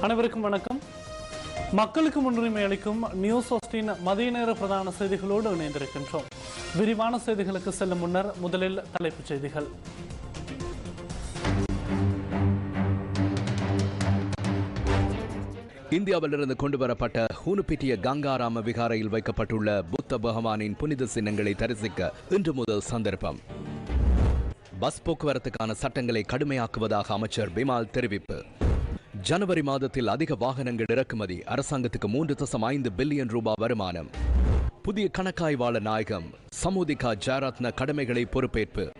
அனைவருக்கும் வணக்கம். மக்களுக்கு முன்னுரிமை அளிக்கும் நியூஸ் ஹோஸ்டின் மதிய நேர பிரதான செய்திகளோடு இணைந்திருக்கின்றோம். விரிவான செய்திகளுக்கு செல்லும் முன்னர் முதலில் தலைப்புச் செய்திகள். இந்தியாவிலிருந்து கொண்டு வரப்பட்ட ஹூனுப்பிட்டிய கங்காராம விகாரையில் வைக்கப்பட்டுள்ள புத்த பகவானின் புனித சின்னங்களை தரிசிக்க இன்று முதல் சந்தர்ப்பம். பஸ் போக்குவரத்துக்கான சட்டங்களை கடுமையாக்குவதாக அமைச்சர் பிமால் தெரிவிப்பு. ஜனவரி மாதத்தில் அதிக வாகனங்கள் இறக்குமதி. அரசாங்கத்துக்கு மூன்று தசம் ஐந்து பில்லியன் ரூபாய் வருமானம். புதிய கணக்காய்வாளர் நாயகம் சமுதிகா ஜாரத்ன கடமைகளை பொறுப்பேற்பு.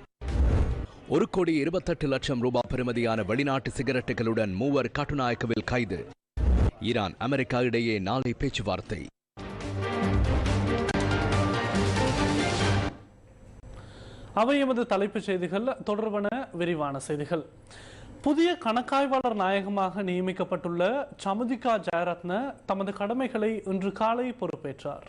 ஒரு கோடி இருபத்தெட்டு லட்சம் ரூபாய் பெறுமதியான வெளிநாட்டு சிகரெட்டுகளுடன் மூவர் கட்டுநாயக்கவில் கைது. ஈரான் அமெரிக்கா இடையே நாளை பேச்சுவார்த்தை. அவை எமது தலைப்புச் செய்திகள். தொடர்பான விரிவான செய்திகள். புதிய கணக்காய்வாளர் நாயகமாக நியமிக்கப்பட்டுள்ள சமுதிகா ஜெயரத்ன தமது கடமைகளை இன்று காலை பொறுப்பேற்றார்.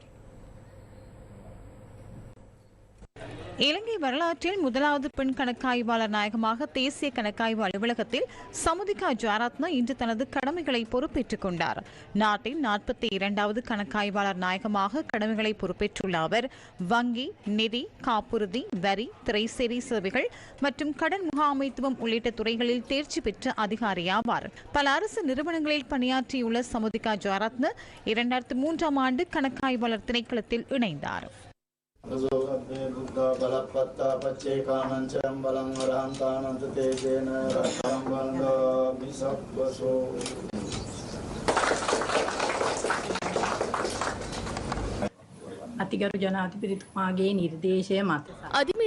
இலங்கை வரலாற்றில் முதலாவது பெண் கணக்காய்வாளர் நாயகமாக தேசிய கணக்காய்வு அலுவலகத்தில் சமுதிகா ஜாராத்னா இன்று தனது கடமைகளை பொறுப்பேற்றுக் கொண்டார். நாட்டின் நாற்பத்தி இரண்டாவது கணக்காய்வாளர் நாயகமாக கடமைகளை பொறுப்பேற்றுள்ள அவர் வங்கி நிதி காப்புறுதி வரி திரைசேரி சேவைகள் மற்றும் கடன் முகாமைத்துவம் உள்ளிட்ட துறைகளில் தேர்ச்சி பெற்ற அதிகாரியாவார். பல அரசு நிறுவனங்களில் பணியாற்றியுள்ள சமுதிகா ஜாரத்ன இரண்டாயிரத்து மூன்றாம் ஆண்டு கணக்காய்வாளர் திணைக்களத்தில் இணைந்தார். සෝකබ්බේ බුද්ධා බලපත්තා පච්චේකානංචයම් බලං වරහන්තානන්ත තේජේන රත්තම් බන්ධා මිසක්වසෝ අතිගරු ජනාධිපතිතුමාගේ නිර්දේශය මත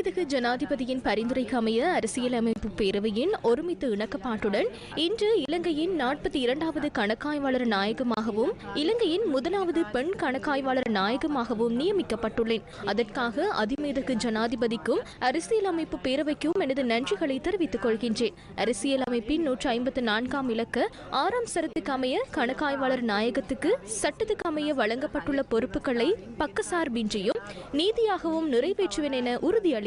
அதிமீதகு ஜனாதிபதியின் பரிந்துரைக்கு அமைய அரசியலமைப்பு பேரவையின் ஒருமித்த இணக்கப்பாட்டுடன் இன்று இலங்கையின் நாற்பத்தி இரண்டாவது கணக்காய்வாளர் நாயகமாகவும் இலங்கையின் முதலாவது பெண் கணக்காய்வாளர் நாயகமாகவும் நியமிக்கப்பட்டுள்ளேன். அதற்காக அதிமேதகு ஜனாதிபதிக்கும் அரசியலமைப்பு பேரவைக்கும் எனது நன்றிகளை தெரிவித்துக் கொள்கின்றேன். அரசியலமைப்பின் நூற்றி ஐம்பத்தி நான்காம் இலக்க ஆறாம் சரத்துக்கு அமைய கணக்காய்வாளர் நாயகத்துக்கு சட்டத்துக்கு அமைய வழங்கப்பட்டுள்ள பொறுப்புகளை பக்கசார்பின்றியும் நீதியாகவும் நிறைவேற்றுவேன் என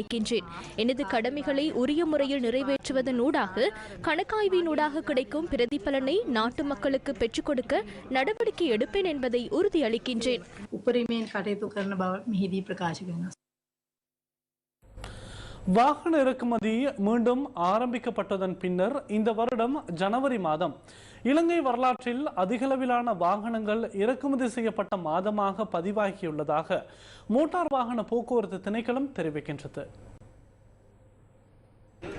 இருக்கின்றேன். எனது கடமைகளை உரிய முறையில் நிறைவேற்றுவதனூடாக கணக்காய்வினூடாக கிடைக்கும் பிரதிபலனை நாட்டு மக்களுக்கு பெற்றுக் கொடுக்க நடவடிக்கை எடுப்பேன் என்பதை உறுதியளிக்கின்றேன். வாகன இறக்குமதி மீண்டும் ஆரம்பிக்கப்பட்டதன் பின்னர் இந்த வருடம் ஜனவரி மாதம் இலங்கை வரலாற்றில் அதிகளவிலான வாகனங்கள் இறக்குமதி செய்யப்பட்ட மாதமாக பதிவாகியுள்ளதாக மோட்டார் வாகன போக்குவரத்து திணைக்களம் தெரிவிக்கின்றது.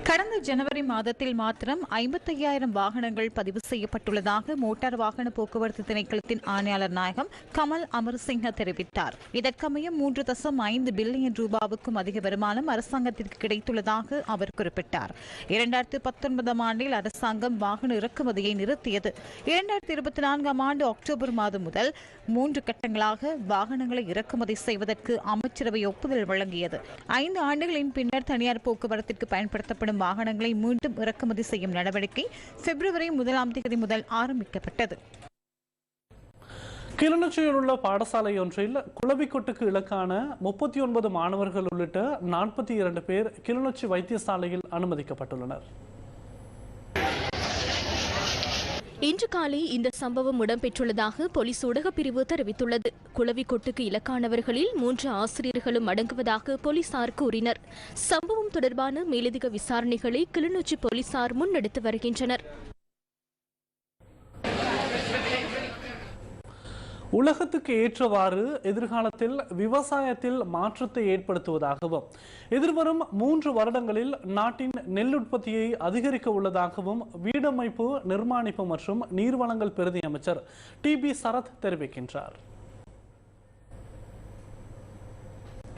கடந்த ஜனவரி மாதத்தில் மாத்திரம் ஐம்பத்தையாயிரம் வாகனங்கள் பதிவு செய்யப்பட்டுள்ளதாக மோட்டார் வாகன போக்குவரத்து திணைக்களத்தின் ஆணையாளர் நாயகம் கமல் அமர்சிங்க தெரிவித்தார். இதற்கமைய மூன்று தசம் ஐந்து பில்லியன் ரூபாவுக்கும் அதிக வருமானம் அரசாங்கத்திற்கு கிடைத்துள்ளதாக அவர் குறிப்பிட்டார். இரண்டாயிரத்து பத்தொன்பதாம் ஆண்டில் அரசாங்கம் வாகன இறக்குமதியை நிறுத்தியது. இரண்டாயிரத்தி இருபத்தி நான்காம் ஆண்டு அக்டோபர் மாதம் முதல் மூன்று கட்டங்களாக வாகனங்களை இறக்குமதி செய்வதற்கு அமைச்சரவை ஒப்புதல் வழங்கியது. ஐந்து ஆண்டுகளின் பின்னர் தனியார் போக்குவரத்திற்கு பயன்படுத்தப்படும் வாகனங்களை மீண்டும் இறக்குமதி செய்யும் நடவடிக்கை பிப்ரவரி முதலாம் தேதி முதல் ஆரம்பிக்கப்பட்டது. கிளிநொச்சியில் உள்ள பாடசாலை ஒன்றில் குளவிக்கொட்டுக்கு இலக்கான முப்பத்தி ஒன்பது மாணவர்கள் உள்ளிட்ட நாற்பத்தி இரண்டு பேர் கிளிநொச்சி வைத்தியசாலையில் அனுமதிக்கப்பட்டுள்ளனர். இன்று காலை இந்த சம்பவம் இடம்பெற்றுள்ளதாக போலீஸ் ஊடகப் பிரிவு தெரிவித்துள்ளது. குளவிக்கொட்டுக்கு இலக்கானவர்களில் மூன்று ஆசிரியர்களும் அடங்குவதாக போலீசார் கூறினர். சம்பவம் தொடர்பான மேலதிக விசாரணைகளை கிளிநொச்சி போலீசார் முன்னெடுத்து வருகின்றனர். உலகத்துக்கு ஏற்றவாறு எதிர்காலத்தில் விவசாயத்தில் மாற்றத்தை ஏற்படுத்துவதாகவும் எதிர்வரும் மூன்று வருடங்களில் நாட்டின் நெல் உற்பத்தியை அதிகரிக்க உள்ளதாகவும் வீடமைப்பு நிர்மாணிப்பு மற்றும் நீர்வளங்கள் பிரதி அமைச்சர் டி பி சரத் தெரிவிக்கின்றார்.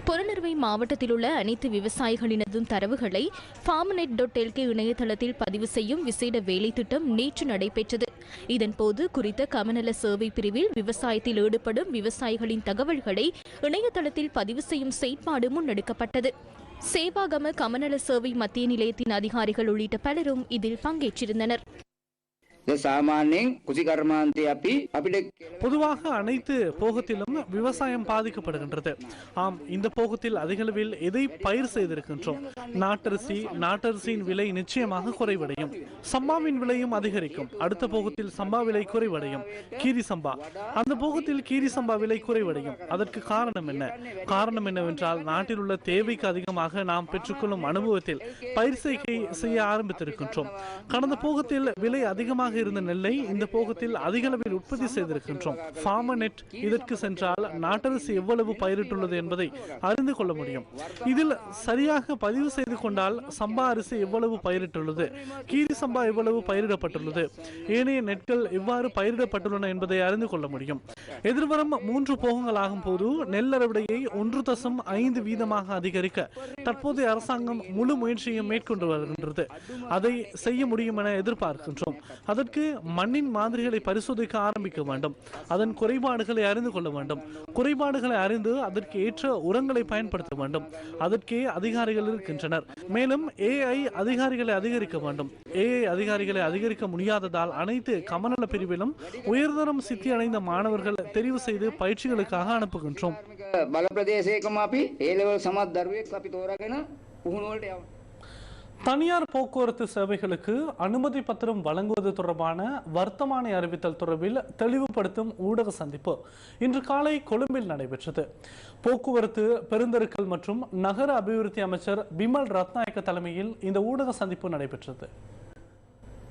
புறநறுவை மாவட்டத்தில் உள்ள அனைத்து விவசாயிகளினதும் தரவுகளை ஃபார்மநெட் டாட் எல்கே இணையதளத்தில் பதிவு செய்யும் விசேட வேலை திட்டம் நேற்று நடைபெற்றது. இதன்போது குறித்த கமநல சேவை பிரிவில் விவசாயத்தில் ஈடுபடும் விவசாயிகளின் தகவல்களை இணையதளத்தில் பதிவு செய்யும் செயற்பாடு முன்னெடுக்கப்பட்டது. சேவாகம கமநல சேவை மத்திய நிலையத்தின் அதிகாரிகள் உள்ளிட்ட பலரும் இதில் பங்கேற்றிருந்தனர். பொதுவாக அனைத்து போகத்திலும் விவசாயம் பாதிக்கப்படுகின்றது. ஆம் இந்த போகத்தில் அதிகளவில் எதை பயிர் செய்திருக்கின்றோம்? நாட்டரிசி நாட்டரிசியின் விலை நிச்சயமாக குறைவடையும். சம்பாவின் விலையும் அதிகரிக்கும். அடுத்த போகத்தில் சம்பா விலை குறைவடையும். கீரி சம்பா. அந்த போகத்தில் கீரி சம்பா விலை குறைவடையும். அதற்கு காரணம் என்ன? காரணம் என்னவென்றால் நாட்டில் உள்ள தேவைக்கு அதிகமாக நாம் பெற்றுக்கொள்ளும் அனுபவத்தில் பயிர் செய்கை செய்ய ஆரம்பித்திருக்கின்றோம். கடந்த போகத்தில் விலை அதிகமாக இருந்த நெல்லை இந்த போகத்தில் அதிக அளவில் உற்பத்தி செய்திருக்கின்றோம். ஃபார்மர் இதற்கு சென்றால் நாட்டரசு எவ்வளவு பயிரிட்டுள்ளது என்பதை அறிந்து கொள்ள முடியும். இதில் சரியாக பதிவு செய்து கொண்டால் சம்பா அரிசி எவ்வளவு பயிரிட்டுள்ளது கீரி சம்பா எவ்வளவு பயிரிடப்பட்டுள்ளது ஏனைய நெற்கள் எவ்வாறு பயிரிடப்பட்டுள்ளன என்பதை அறிந்து கொள்ள முடியும். எதிர்வரும் மூன்று போகங்கள் ஆகும் போது நெல் அறுவடையை ஒன்று தசம் ஐந்து வீதமாக அதிகரிக்க தற்போதைய அரசாங்கம் முழு முயற்சியும் மேற்கொண்டு வருகின்றது. அதை செய்ய முடியும் என எதிர்பார்க்கின்றோம். அதற்கு மண்ணின் மாதிரிகளை பரிசோதிக்க ஆரம்பிக்க வேண்டும். அதன் குறைபாடுகளை அறிந்து கொள்ள வேண்டும். குறைபாடுகளை அறிந்து அதற்கு ஏற்ற உரங்களை பயன்படுத்த வேண்டும். அதற்கே அதிகாரிகள் இருக்கின்றனர். மேலும் ஏஐ அதிகாரிகளை அதிகரிக்க வேண்டும். ஏஐ அதிகாரிகளை அதிகரிக்க முடியாததால் அனைத்து கமநல பிரிவிலும் உயர்தரம் சித்தி அடைந்த மாணவர்கள் தெரிவு செய்து பயிற்சிகளுக்காக அனுப்புகின்றோம். தனியார் போக்குவரத்து சேவைகளுக்கு அனுமதி பத்திரம் வழங்குவது தொடர்பான வர்த்தமானி அறிவித்தல் தொடர்பில் தெளிவுபடுத்தும் ஊடக சந்திப்பு இன்று காலை கொழும்பில் நடைபெற்றது. போக்குவரத்து பெருந்தெருக்கள் மற்றும் நகர அபிவிருத்தி அமைச்சர் பிமல் ரத்நாயக்க தலைமையில் இந்த ஊடக சந்திப்பு நடைபெற்றது.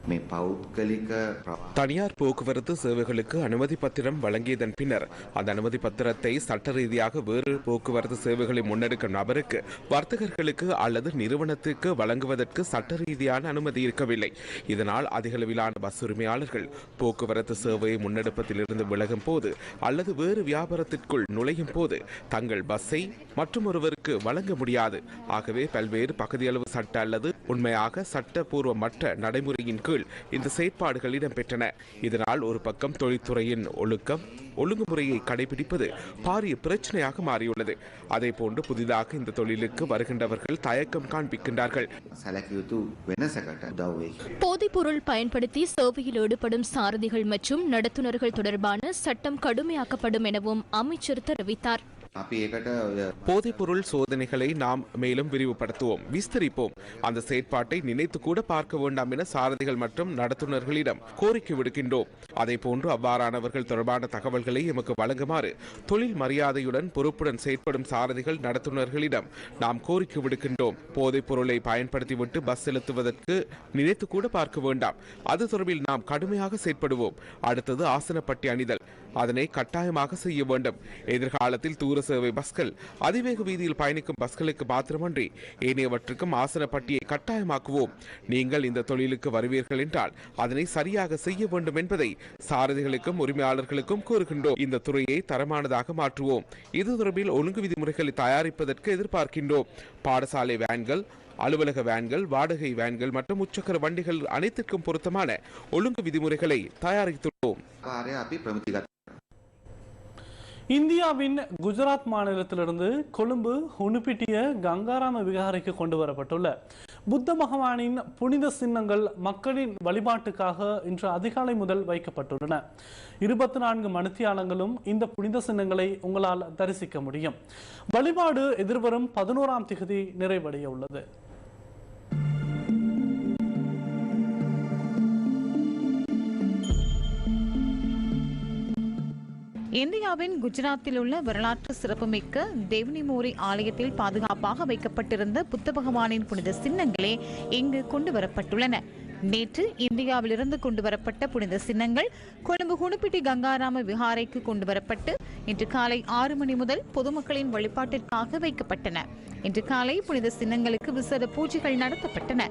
මේ පෞද්ගලික ප්‍රවා தனியார் போக்குவரத்து சேவைகளுக்கு அனுமதி பத்திரம் வழங்கியதன் பின்னர் அந்த அனுமதி பத்திரத்தை சட்ட ரீதியாக வேறு போக்குவரத்து சேவைகளை முன்னெடுக்கும் நபருக்கு வர்த்தகர்களுக்கு அல்லது நிறுவனத்திற்கு வழங்குவதற்கு சட்ட ரீதியான அனுமதி இருக்கவில்லை இதனால் அதிகளவிலான பஸ் உரிமையாளர்கள் போக்குவரத்து சேவையை முன்னெடுப்பதிலிருந்து விலகும் போது அல்லது வேறு வியாபாரத்திற்குள் நுழையும் போது தங்கள் பஸ்ஸை மற்றொருவருக்கு வழங்க முடியாது ஆகவே பல்வேறு பகுதியளவு சட்ட அல்லது உண்மையாக சட்டபூர்வமற்ற நடைமுறையின் கீழ் கீழ் இந்த செயற்பாடுகள் இடம்பெற்றன. இதனால் ஒரு பக்கம் தொழில்துறையின் ஒழுக்கம் ஒழுங்குமுறையை கடைபிடிப்பது பாரிய பிரச்சனையாக மாறியுள்ளது. அதே போன்று புதிதாக இந்த தொழிலுக்கு வருகின்றவர்கள் தயக்கம் காண்பிக்கின்றார்கள். போதைப்பொருள் பயன்படுத்தி சேவையில் ஈடுபடும் சாரதிகள் மற்றும் நடத்துனர்கள் தொடர்பான சட்டம் கடுமையாக்கப்படும் எனவும் அமைச்சர் தெரிவித்தார். போதைப்பொருள் சோதனைகளை நாம் மேலும் விரிவுபடுத்துவோம். விஸ்தரிப்போம். அந்த செயற்பாட்டை நினைத்து கூட பார்க்க வேண்டாம் என சாரதிகள் மற்றும் நடத்துனர்களிடம் கோரிக்கை விடுக்கின்றோம். அதே போன்று அவ்வாறானவர்கள் தொடர்பான தகவல்களை எமக்கு வழங்குமாறு தொழில் மரியாதையுடன் பொறுப்புடன் செயற்படும் சாரதிகள் நடத்துனர்களிடம் நாம் கோரிக்கை விடுக்கின்றோம். போதைப் பொருளை பயன்படுத்திவிட்டு பஸ் செலுத்துவதற்கு நினைத்து கூட பார்க்க வேண்டாம். அது தொடர்பில் நாம் கடுமையாக செயற்படுவோம். அடுத்தது ஆசனப்பட்டி அணிதல். அதனை கட்டாயமாக செய்ய வேண்டும். எதிர்காலத்தில் தூர சேவை பஸ்கள் அதிவேக வீதியில் பயணிக்கும் பஸ்களுக்கு பாத்திரமன்றி ஏனையவற்றுக்கும் ஆசனப்பட்டியை கட்டாயமாக்குவோம். நீங்கள் இந்த தொழிலுக்கு வருவீர்கள் என்றால் அதனை சரியாக செய்ய வேண்டும் என்பதை சாரதிகளுக்கும் உரிமையாளர்களுக்கும் கூறுகின்றோம். இந்த துறையை தரமானதாக மாற்றுவோம். இது தொடர்பில் ஒழுங்கு விதிமுறைகளை தயாரிப்பதற்கு எதிர்பார்க்கின்றோம். பாடசாலை வேன்கள் அலுவலக வேன்கள் வாடகை வேன்கள் மற்றும் உச்சக்கர வண்டிகள் அனைத்திற்கும் பொருத்தமான ஒழுங்கு விதிமுறைகளை தயாரித்துள்ளோம். இந்தியாவின் குஜராத் மாநிலத்திலிருந்து கொழும்பு உணுப்பிட்டிய கங்காராம விகாரைக்கு கொண்டு வரப்பட்டுள்ள புத்த பகவானின் புனித சின்னங்கள் மக்களின் வழிபாட்டுக்காக இன்று அதிகாலை முதல் வைக்கப்பட்டுள்ளன. இருபத்தி நான்கு மணித்தியாலங்களும் இந்த புனித சின்னங்களை உங்களால் தரிசிக்க முடியும். வழிபாடு எதிர்வரும் பதினோராம் திகதி நிறைவடைய உள்ளது இந்தியாவின் குஜராத்தில் உள்ள வரலாற்று சிறப்புமிக்க தேவனிமோரி ஆலயத்தில் பாதுகாப்பாக வைக்கப்பட்டிருந்த புத்த பகவானின் புனித சின்னங்களே இங்கு கொண்டு வரப்பட்டுள்ளன. நேற்று இந்தியாவிலிருந்து கொண்டு வரப்பட்ட புனித சின்னங்கள் கொழும்பு குணுப்பிட்டி கங்காராம விஹாரைக்கு கொண்டு வரப்பட்டு இன்று காலை ஆறு மணி முதல் பொதுமக்களின் வழிபாட்டிற்காக வைக்கப்பட்டன. இன்று காலை புனித சின்னங்களுக்கு விசேட பூஜைகள் நடத்தப்பட்டன.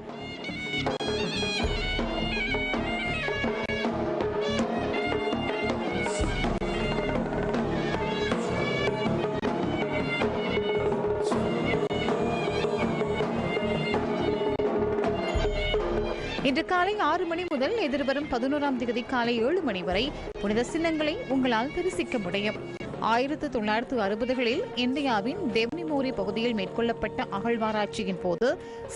காலை ஆறு மணி முதல் எதிர்வரும் பதினோராம் தேதி காலை ஏழு மணி வரை புனித சின்னங்களை உங்களால் தரிசிக்க முடியும். ஆயிரத்து தொள்ளாயிரத்து அறுபதுகளில் இந்தியாவின் தெவ்னிமோரி பகுதியில் மேற்கொள்ளப்பட்ட அகழ்வாராய்ச்சியின் போது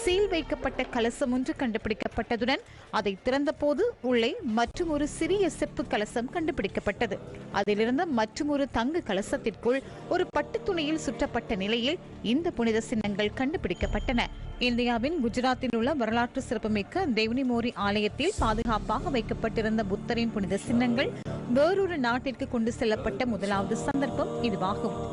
சீல் வைக்கப்பட்ட கலசம் ஒன்று கண்டுபிடிக்கப்பட்டதுடன் அதை திறந்தபோது உள்ளே மற்றும் ஒரு சிறிய செப்பு கலசம் கண்டுபிடிக்கப்பட்டது. அதிலிருந்த மற்றும் ஒரு தங்க கலசத்திற்குள் ஒரு பட்டு துணியில் சுற்றப்பட்ட நிலையில் இந்த புனித சின்னங்கள் கண்டுபிடிக்கப்பட்டன. இந்தியாவின் குஜராத்தில் உள்ள வரலாற்று சிறப்புமிக்க தேவனிமோரி ஆலயத்தில் பாதுகாப்பாக வைக்கப்பட்டிருந்த புத்தரின் புனித சின்னங்கள் வேறொரு நாட்டிற்கு கொண்டு செல்லப்பட்ட முதலாவது சந்தர்ப்பம் இதுவாகும்.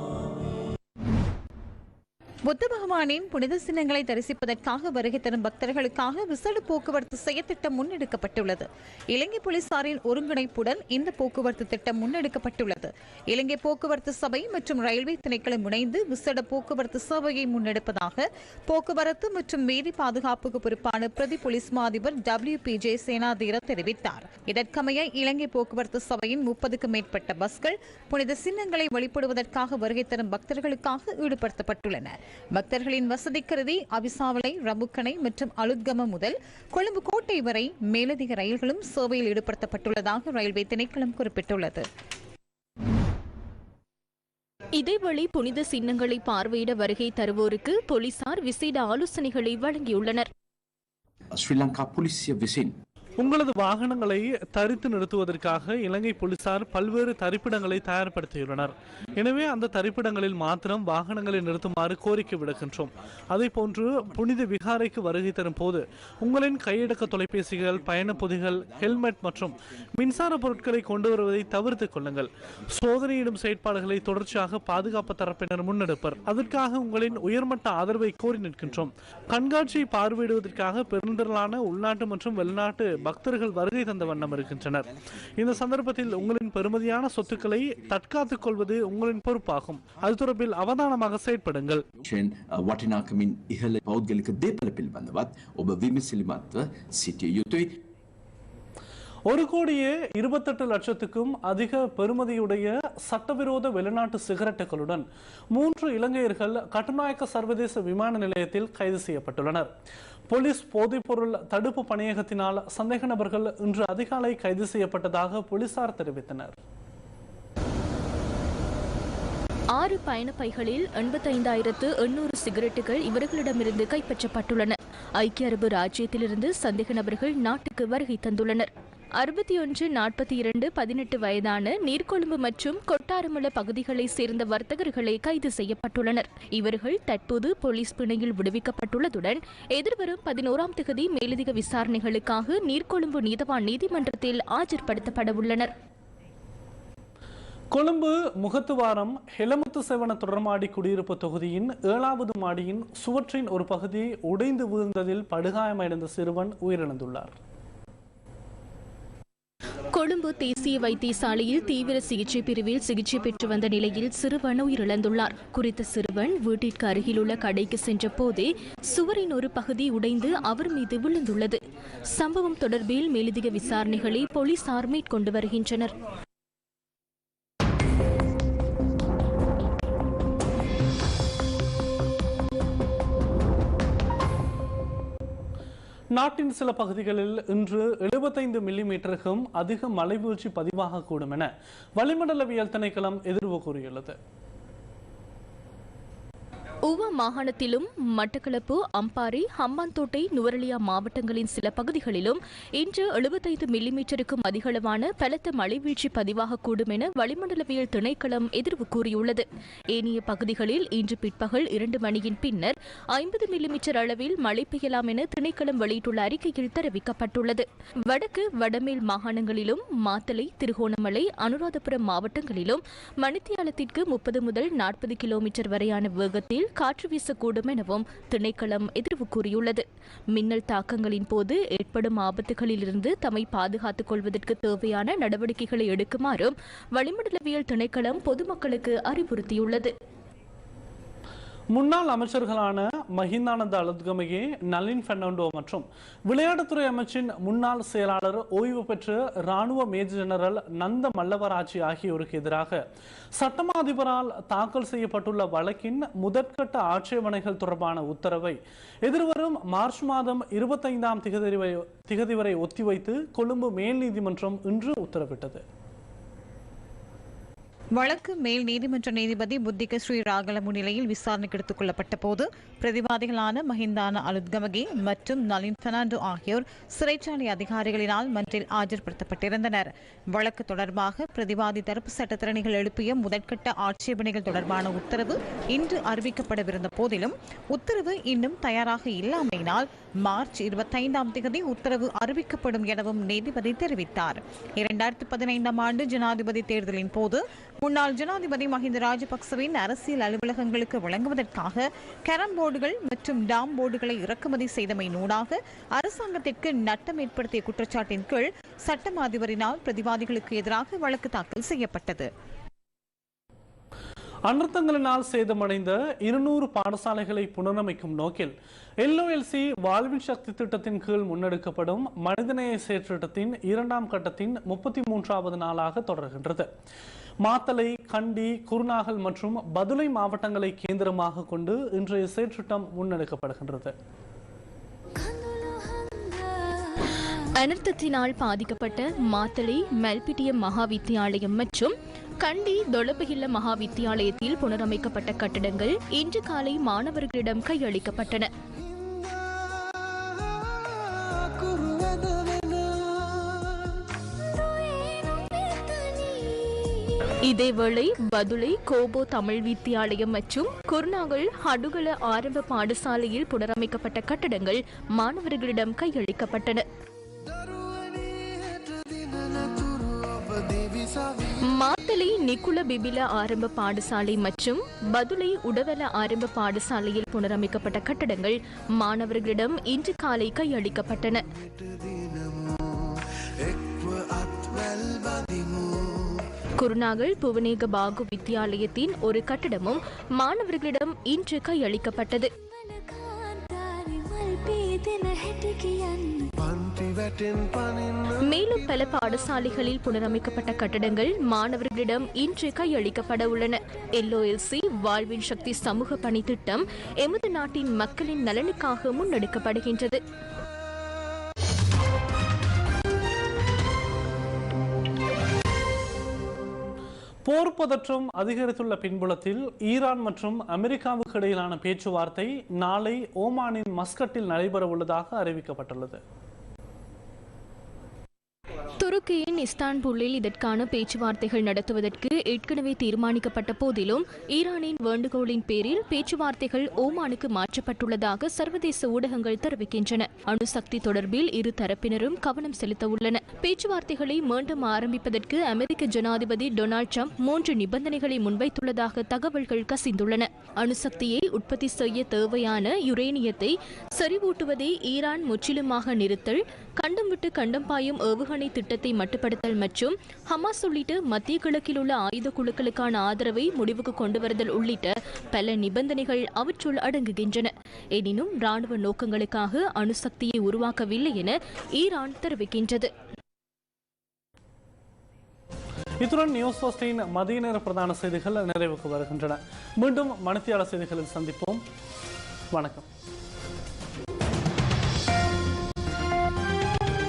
புத்த பகவானின் புனித சின்னங்களை தரிசிப்பதற்காக வருகை தரும் பக்தர்களுக்காக விசேட போக்குவரத்து செயற்திட்டம் முன்னெடுக்கப்பட்டுள்ளது. இலங்கை போலீசாரின் ஒருங்கிணைப்புடன் இந்த போக்குவரத்து திட்டம் முன்னெடுக்கப்பட்டுள்ளது. இலங்கை போக்குவரத்து சபை மற்றும் ரயில்வே திணைக்களம் இணைந்து விசேட போக்குவரத்து சேவையை முன்னெடுப்பதாக போக்குவரத்து மற்றும் வீதி பாதுகாப்புக்கு பொறுப்பான பிரதி போலீஸ் மா அதிபர் டபிள்யூ பி ஜே சேனாதீர தெரிவித்தார். இதற்கமைய இலங்கை போக்குவரத்து சபையின் முப்பதுக்கும் மேற்பட்ட பஸ்கள் புனித சின்னங்களை வழிபடுவதற்காக வருகை தரும் பக்தர்களுக்காக ஈடுபடுத்தப்பட்டுள்ளன. பக்தர்களின் வசதி கருதி அபிசாவளை ரபுக்கனை மற்றும் அலுத்கம முதல் கொழும்பு கோட்டை வரை மேலதிக ரயில்களும் சேவையில் ஈடுபடுத்தப்பட்டுள்ளதாக ரயில்வே திணைக்களம் குறிப்பிட்டுள்ளது. இதேவேளை புனித சின்னங்களை பார்வையிட வருகை தருவோருக்கு போலீசார் விசேட ஆலோசனைகளை வழங்கியுள்ளனர். ஸ்ரீலங்கா போலீசிய விசின் உங்களது வாகனங்களை தரித்து நிறுத்துவதற்காக இலங்கை போலீசார் பல்வேறு தரிப்பிடங்களை தயார்படுத்தியுள்ளனர். எனவே அந்த தரிப்பிடங்களில் மாத்திரம் வாகனங்களை நிறுத்துமாறு கோரிக்கை விடுக்கின்றோம். அதே போன்று புனித விகாரைக்கு வருகை தரும் போது உங்களின் கையடக்க தொலைபேசிகள் பயணப் பொதிகள் ஹெல்மெட் மற்றும் மின்சார பொருட்களை கொண்டு வருவதை தவிர்த்துக் கொள்ளுங்கள். சோதனையிடும் செயற்பாடுகளை தொடர்ச்சியாக பாதுகாப்பு தரப்பினர் முன்னெடுப்பர். அதற்காக உங்களின் உயர்மட்ட ஆதரவை கோரி நிற்கின்றோம். கண்காட்சியை பார்வையிடுவதற்காக பெருந்திரளான உள்நாட்டு மற்றும் வெளிநாட்டு பக்தர்கள் வருகை தந்த வண்ணம் இருக்கின்றனர் இந்த சந்தர்ப்பத்தில் உங்களின் பெருமதியான சொத்துக்களை தற்காத்துக் கொள்வது உங்களின் பொறுப்பாகும் அது தொடர்பில் அவதானமாக செயற்படுங்கள் යෙන් වටිනාකමින් ඉහළ පෞද්ගලික දේපල පිළිබඳවත් ඔබ විමසිලිමත්ව සිටිය යුතුයි. ஒரு கோடியே இருபத்தெட்டு லட்சத்துக்கும் அதிக பெறுமதியுடைய சட்டவிரோத வெளிநாட்டு சிகரெட்டுகளுடன் மூன்று இலங்கையர்கள் கட்டுநாயக்க சர்வதேச விமான நிலையத்தில் கைது செய்யப்பட்டுள்ளனர் போலீஸ் போதைப்பொருள் தடுப்பு பணியகத்தினால் சந்தேக நபர்கள் இன்று அதிகாலை கைது செய்யப்பட்டதாக போலீசார் தெரிவித்தனர். ஆறு பயணப்பைகளில் எண்பத்தைந்தாயிரத்து எண்ணூறு சிகரெட்டுகள் இவர்களிடமிருந்து கைப்பற்றப்பட்டுள்ளன. ஐக்கிய அரபு ராஜ்யத்திலிருந்து சந்தேக நபர்கள் நாட்டுக்கு வருகை தந்துள்ளனர். அறுபத்தி ஒன்று நாற்பத்தி இரண்டு பதினெட்டு வயதான நீர்கொழும்பு மற்றும் கொட்டாரமல பகுதிகளைச் சேர்ந்த வர்த்தகர்களே கைது செய்யப்பட்டுள்ளனர். இவர்கள் தற்போது போலீஸ் பிணையில் விடுவிக்கப்பட்டுள்ளதுடன் எதிர்வரும் பதினோராம் தேதி மேலதிக விசாரணைகளுக்காக நீர்கொழும்பு நீதவான் நீதிமன்றத்தில் ஆஜர்படுத்தப்பட உள்ளனர் கொழும்பு முகத்துவாரம் ஹெலமுத்து செவன தொடர்மாடி குடியிருப்பு தொகுதியின் ஏழாவது மாடியின் சுவற்றின் ஒரு பகுதி உடைந்து விழுந்ததில் படுகாயமடைந்த சிறுவன் உயிரிழந்துள்ளார். கொழும்பு தேசிய வைத்தியசாலையில் தீவிர சிகிச்சை பிரிவில் சிகிச்சை பெற்று வந்த நிலையில் சிறுவன் உயிரிழந்துள்ளார். குறித்த சிறுவன் வீட்டிற்கு அருகிலுள்ள கடைக்கு சென்ற போதே சுவரின் ஒரு பகுதி உடைந்து அவர் மீது விழுந்துள்ளது. சம்பவம் தொடர்பில் மேலதிக விசாரணைகளை போலீசார் மேற்கொண்டு வருகின்றனர். நாட்டின் சில பகுதிகளில் இன்று எழுபத்தைந்து மில்லிமீட்டருக்கும் அதிக மழை வீழ்ச்சி பதிவாகக்கூடும் என வளிமண்டலவியல் திணைக்களம் எதிர்வு கூறியுள்ளது. உவா மாகாணத்திலும் மட்டக்களப்பு அம்பாறை ஹம்பாந்தோட்டை நுவரலியா மாவட்டங்களின் சில பகுதிகளிலும் இன்று எழுபத்தைந்து மில்லிமீட்டருக்கும் அதிகளவான பலத்த மழை வீழ்ச்சி பதிவாகக்கூடும் என வளிமண்டலவியல் திணைக்களம் எதிர்வு கூறியுள்ளது. ஏனைய பகுதிகளில் இன்று பிற்பகல் இரண்டு மணியின் பின்னர் ஐம்பது மில்லிமீட்டர் அளவில் மழை பெய்யலாம் என திணைக்களம் வெளியிட்டுள்ள அறிக்கையில் தெரிவிக்கப்பட்டுள்ளது. வடக்கு வடமேல் மாகாணங்களிலும் மாத்தளை திருகோணமலை அனுராதபுரம் மாவட்டங்களிலும் மணித்தியாலத்திற்கு முப்பது முதல் நாற்பது கிலோமீட்டர் வரையான வேகத்தில் காற்று வீசக்கூடும் எனவும் திணைக்களம் எதிர்வு கூறியுள்ளது. மின்னல் தாக்கங்களின் போது ஏற்படும் ஆபத்துகளிலிருந்து தம்மை பாதுகாத்துக் கொள்வதற்கு தேவையான நடவடிக்கைகளை எடுக்குமாறும் வளிமண்டலவியல் திணைக்களம் பொதுமக்களுக்கு அறிவுறுத்தியுள்ளது. முன்னாள் அமைச்சர்களான மஹிந்தானந்த அலத்கமையே நளின் பெர்னாண்டோ மற்றும் விளையாட்டுத்துறை அமைச்சின் முன்னாள் செயலாளர் ஓய்வு பெற்ற ராணுவ மேஜர் ஜெனரல் நந்த மல்லவராஜி ஆகியோருக்கு எதிராக சட்டமா அதிபரால் தாக்கல் செய்யப்பட்டுள்ள வழக்கின் முதற்கட்ட ஆட்சேபனைகள் தொடர்பான உத்தரவை எதிர்வரும் மார்ச் மாதம் இருபத்தைந்தாம் திகதி வரை ஒத்திவைத்து கொழும்பு மேல் நீதிமன்றம் இன்று உத்தரவிட்டது. வழக்கு மேல் நீதிமன்ற நீதிபதி புத்திக ஸ்ரீ ராகல முன்னிலையில் விசாரணைக்கு எடுத்துக் கொள்ளப்பட்ட போது பிரதிவாதிகளான மஹிந்தான அலுத்கமகி மற்றும் நளின் பெர்னாண்டோ ஆகியோர் சிறைச்சாலை அதிகாரிகளினால் மன்றில் ஆஜர்படுத்தப்பட்டிருந்தனர். வழக்கு தொடர்பாக பிரதிவாதி தரப்பு சட்டத்திறனிகள் எழுப்பிய முதற்கட்ட ஆட்சேபனைகள் தொடர்பான உத்தரவு இன்று அறிவிக்கப்படவிருந்த போதிலும் உத்தரவு இன்னும் தயாராக இல்லாமையினால் மார்ச் இருபத்தைந்தாம் தேதி உத்தரவு அறிவிக்கப்படும் எனவும் நீதிபதி தெரிவித்தார். இரண்டாயிரத்தி பதினைந்தாம் ஆண்டு ஜனாதிபதி தேர்தலின் போது முன்னாள் ஜனாதிபதி மஹிந்த ராஜபக்சவின் அரசியல் அலுவலகங்களுக்கு வழங்குவதற்காக கேரம் போர்டுகள் மற்றும் டாம் போர்டுகளை இறக்குமதி செய்தமையினூடாக அரசாங்கத்திற்கு நட்டம் ஏற்படுத்திய குற்றச்சாட்டின் கீழ் சட்டம் அதிபரினால் பிரதிவாதிகளுக்கு எதிராக வழக்கு தாக்கல் செய்யப்பட்டது. அனர்த்தங்களினால் சேதமடைந்த இருநூறு பாடசாலைகளை புனரமைக்கும் நோக்கில் எல்ஓஎல்சி வாழ்வின் சக்தி திட்டத்தின் கீழ் முன்னெடுக்கப்படும் மனிதநேய செயற்றிட்டத்தின் இரண்டாம் கட்டத்தின் முப்பத்தி மூன்றாவது நாளாக தொடர்கின்றது. மாத்தலை கண்டி குருநாகல் மற்றும் பதுளை மாவட்டங்களை கேந்திரமாக கொண்டு இன்றைய செயற்றிட்டம் முன்னெடுக்கப்படுகின்றது. அனர்த்தத்தினால் பாதிக்கப்பட்ட மாத்தளை மெல்பிட்டியம் மகா வித்தியாலயம் மற்றும் கண்டி தொலபகில்ல மகா வித்தியாலயத்தில் புனரமைக்கப்பட்ட கட்டடங்கள் இன்று காலை மாணவர்களிடம் கையளிக்கப்பட்டன. இதேவேளை பதுளை கோபோ தமிழ் வித்தியாலயம் மற்றும் குருநாகல் ஹடுகல ஆரம்ப பாடசாலையில் புனரமைக்கப்பட்ட கட்டடங்கள் மாணவர்களிடம் கையளிக்கப்பட்டன. மாத்தலை நிக்குல பிபில ஆரம்ப பாடசாலை மற்றும் பதுளை உடவல ஆரம்ப பாடசாலையில் புனரமைக்கப்பட்ட கட்டடங்கள் மாணவர்களிடம் இன்று காலை கையளிக்கப்பட்டன. குருநாகல் புவனேக பாகு வித்தியாலயத்தின் ஒரு கட்டடமும் மாணவர்களிடம் இன்று கையளிக்கப்பட்டது. மேலும் பல பாடசாலைகளில் புனரமைக்கப்பட்ட கட்டடங்கள் மாணவர்களிடம் இன்று கையளிக்கப்பட உள்ளன. எல்ஓஎல்சி வாழ்வின் சக்தி சமூக பணி திட்டம் எமது நாட்டின் மக்களின் நலனுக்காக முன்னெடுக்கப்படுகின்றது. போர் பதற்றம் அதிகரித்துள்ள பின்புலத்தில் ஈரான் மற்றும் அமெரிக்காவுக்கு இடையிலான பேச்சுவார்த்தை நாளை ஓமானின் மஸ்கட்டில் நடைபெறவுள்ளதாக அறிவிக்கப்பட்டுள்ளது. துருக்கியின் இஸ்தான்புல்லில் இதற்கான பேச்சுவார்த்தைகள் நடத்துவதற்கு ஏற்கனவே தீர்மானிக்கப்பட்ட போதிலும் ஈரானின் வேண்டுகோளின் பேரில் பேச்சுவார்த்தைகள் ஓமானுக்கு மாற்றப்பட்டுள்ளதாக சர்வதேச ஊடகங்கள் தெரிவிக்கின்றன. அணுசக்தி தொடர்பில் இரு தரப்பினரும் கவனம் செலுத்த உள்ளன. பேச்சுவார்த்தைகளை மீண்டும் ஆரம்பிப்பதற்கு அமெரிக்க ஜனாதிபதி டொனால்ட் ட்ரம்ப் மூன்று நிபந்தனைகளை முன்வைத்துள்ளதாக தகவல்கள் கசிந்துள்ளன. அணுசக்தியை உற்பத்தி செய்ய தேவையான யுரேனியத்தை செறிவூட்டுவதை ஈரான் முற்றிலுமாக நிறுத்தல் கண்டம் விட்டு கண்டம் பாயும் ஏவுகணை திட்டத்தை மட்டுப்படுத்தல் மற்றும் ஹமாஸ் உள்ளிட்ட மத்திய கிழக்கில் உள்ள ஆயுத குழுக்களுக்கான ஆதரவை முடிவுக்கு கொண்டு வருதல் உள்ளிட்ட பல நிபந்தனைகள் அவற்றுள் அடங்குகின்றன. எனினும் ராணுவ நோக்கங்களுக்காக அணுசக்தியை உருவாக்கவில்லை என ஈரான் தெரிவிக்கின்றது. இத்துடன் நியூஸ் போஸ்டின் மதிய நேர பிரதான செய்திகள் நிறைவுக்கு வருகின்றன. மீண்டும் மணித்தியால செய்திகளில் சந்திப்போம். வணக்கம்.